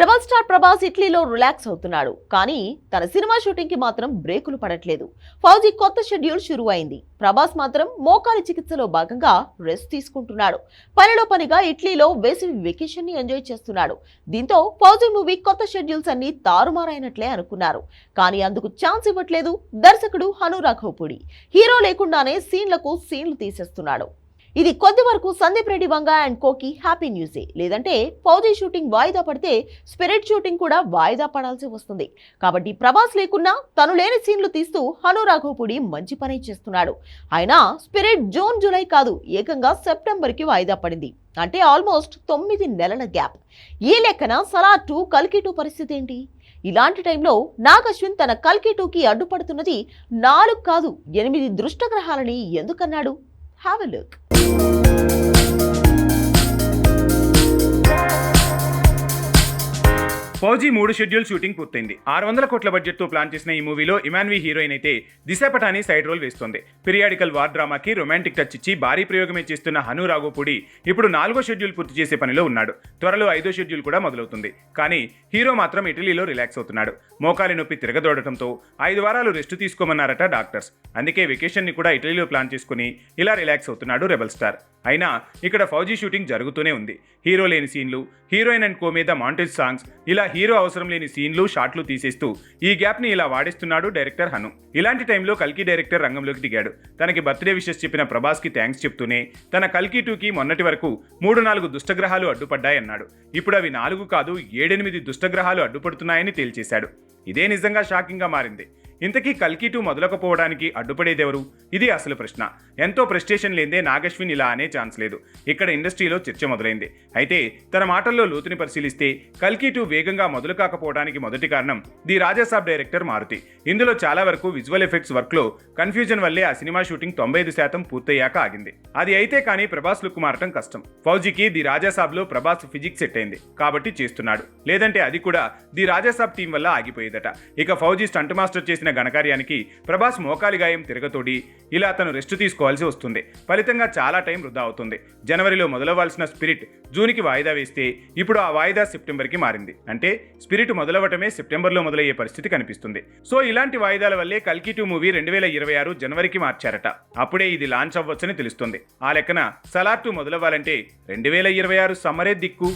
Rebel star Prabhas ఇట్లీలో relax అవుతున్నాడు. కానీ తన సినిమా షూటింగ్కి మాత్రం బ్రేకులు పడట్లేదు. ఫౌజీ కొత్త షెడ్యూల్ షురు అయింది ప్రభాస్ మాత్రం మోకాలి చికిత్సలో భాగంగా రెస్ట్ తీసుకుంటున్నాడు. పనిలో పనిగా ఇట్లీలో వేసవి వెకేషన్ని ఎంజాయ్ చేస్తున్నాడు. దీంతో ఫౌజీ మూవీ కొత్త షెడ్యూల్స్ అన్ని తారుమారైనట్లే అనుకున్నారు. కానీ అందుకు ఛాన్స్ ఇవ్వట్లేదు దర్శకుడు హను రాఘవపూడి. హీరో లేకుండానే సీన్లకు సీన్లు తీసేస్తున్నాడు. ఇది కొద్ది వరకు సందీప్ రెడ్డి వంగ అండ్ కోకి హ్యాపీ న్యూసే. లేదంటే ఫౌజీ షూటింగ్ వాయిదా పడితే స్పిరిట్ షూటింగ్ కూడా వాయిదా పడాల్సి వస్తుంది. కాబట్టి ప్రభాస్ లేకున్నా తను లేని సీన్లు తీస్తూ హనురాఘవపుడి మంచి పని చేస్తున్నాడు. ఆయన స్పిరిట్ జూన్ జూలై కాదు ఏకంగా సెప్టెంబర్కి వాయిదా పడింది. అంటే ఆల్మోస్ట్ తొమ్మిది నెలల గ్యాప్. ఈ లెక్కన సలా టూ కల్కి టూ పరిస్థితి ఏంటి? ఇలాంటి టైంలో నాగ్ అశ్విన్ తన కల్కి టూకి అడ్డుపడుతున్నది నాలుగు కాదు ఎనిమిది దృష్టగ్రహాలని ఎందుకన్నాడు? Have a look. ఫౌజీ మూడు షెడ్యూల్ షూటింగ్ పూర్తయింది. ఆరు వందల కోట్ల బడ్జెట్తో ప్లాన్ చేసిన ఈ మూవీలో ఇమాన్వి హీరోయిన్ అయితే దిశ పటాని సైడ్ రోల్ వేస్తోంది. పిరియాడికల్ వార్ డ్రామాకి రొమాంటిక్ టచ్ ఇచ్చి భారీ ప్రయోగమే చేస్తున్న హను రాఘోపూడి ఇప్పుడు నాలుగో షెడ్యూల్ పూర్తి చేసే పనిలో ఉన్నాడు. త్వరలో ఐదో షెడ్యూల్ కూడా మొదలవుతుంది. కానీ హీరో మాత్రం ఇటలీలో రిలాక్స్ అవుతున్నాడు. మోకాలి నొప్పి తిరగదోడటంతో ఐదు వారాలు రెస్ట్ తీసుకోమన్నారట డాక్టర్స్. అందుకే వెకేషన్ని కూడా ఇటలీలో ప్లాన్ చేసుకుని ఇలా రిలాక్స్ అవుతున్నాడు రెబల్ స్టార్. అయినా ఇక్కడ ఫౌజీ షూటింగ్ జరుగుతూనే ఉంది. హీరో లేని సీన్లు హీరోయిన్ అండ్ కో మీద మాంటేజ్ సాంగ్స్ ఇలా హీరో అవసరం లేని సీన్లు షాట్లు తీసేస్తూ ఈ గ్యాప్ని ఇలా వాడేస్తున్నాడు డైరెక్టర్ హను. ఇలాంటి టైంలో కల్కి డైరెక్టర్ రంగంలోకి దిగాడు. తనకి బర్త్డే విషెస్ చెప్పిన ప్రభాస్కి థ్యాంక్స్ చెప్తూనే తన కల్కి టూకి మొన్నటి వరకు మూడు నాలుగు దుష్టగ్రహాలు అడ్డుపడ్డాయన్నాడు. ఇప్పుడు అవి నాలుగు కాదు ఏడెనిమిది దుష్టగ్రహాలు అడ్డుపడుతున్నాయని తేల్చేశాడు. ఇదే నిజంగా షాకింగ్గా మారింది. ఇంతకీ కల్కి టూ మొదలకపోవడానికి అడ్డుపడేదెవరు? ఇది అసలు ప్రశ్న. ఎంతో ప్రెస్టేషన్ లేదే నాగశ్విన్ ఇలా అనే ఛాన్స్ లేదు. ఇక్కడ ఇండస్ట్రీలో చర్చ మొదలైంది. అయితే తన మాటల్లో లోతుని పరిశీలిస్తే కల్కి టూ వేగంగా మొదలు కాకపోవడానికి మొదటి కారణం ది రాజాసాబ్ డైరెక్టర్ మారుతి. ఇందులో చాలా వరకు విజువల్ ఎఫెక్ట్స్ వర్క్లో కన్ఫ్యూజన్ వల్లే ఆ సినిమా షూటింగ్ తొంభై ఐదు శాతం పూర్తయ్యాక ఆగింది. అది అయితే కానీ ప్రభాస్ లుక్ మారటం కష్టం. ఫౌజీకి ది రాజాసాబ్లో ప్రభాస్ ఫిజిక్స్ సెట్ అయింది. కాబట్టి చేస్తున్నాడు. లేదంటే అది కూడా ది రాజాసాబ్ టీం వల్ల ఆగిపోయేదట. ఇక ఫౌజీ స్టంట్ మాస్టర్ చేసిన ఘనకార్యానికి ప్రభాస్ మోకాలి గాయం తిరగతోడి ఇలా అతను రెస్ట్ తీసుకోవాల్సి వస్తుంది. ఫలితంగా చాలా టైం వృధా అవుతుంది. జనవరిలో మొదలవ్వాల్సిన స్పిరిట్ జూన్కి వాయిదా వేస్తే ఇప్పుడు ఆ వాయిదా సెప్టెంబర్కి మారింది. అంటే స్పిరిట్ మొదలవటమే సెప్టెంబర్లో మొదలయ్యే పరిస్థితి కనిపిస్తుంది. సో ఇలాంటి వాయిదాల వల్లే కల్కి టూ మూవీ రెండు వేల ఇరవై ఆరు జనవరికి మార్చారట. అప్పుడే ఇది లాంచ్ అవ్వచ్చని తెలుస్తుంది. ఆ లెక్కన సలార్ టూ మొదలవ్వాలంటే రెండు వేల ఇరవై ఆరు సమ్మరే దిక్కు.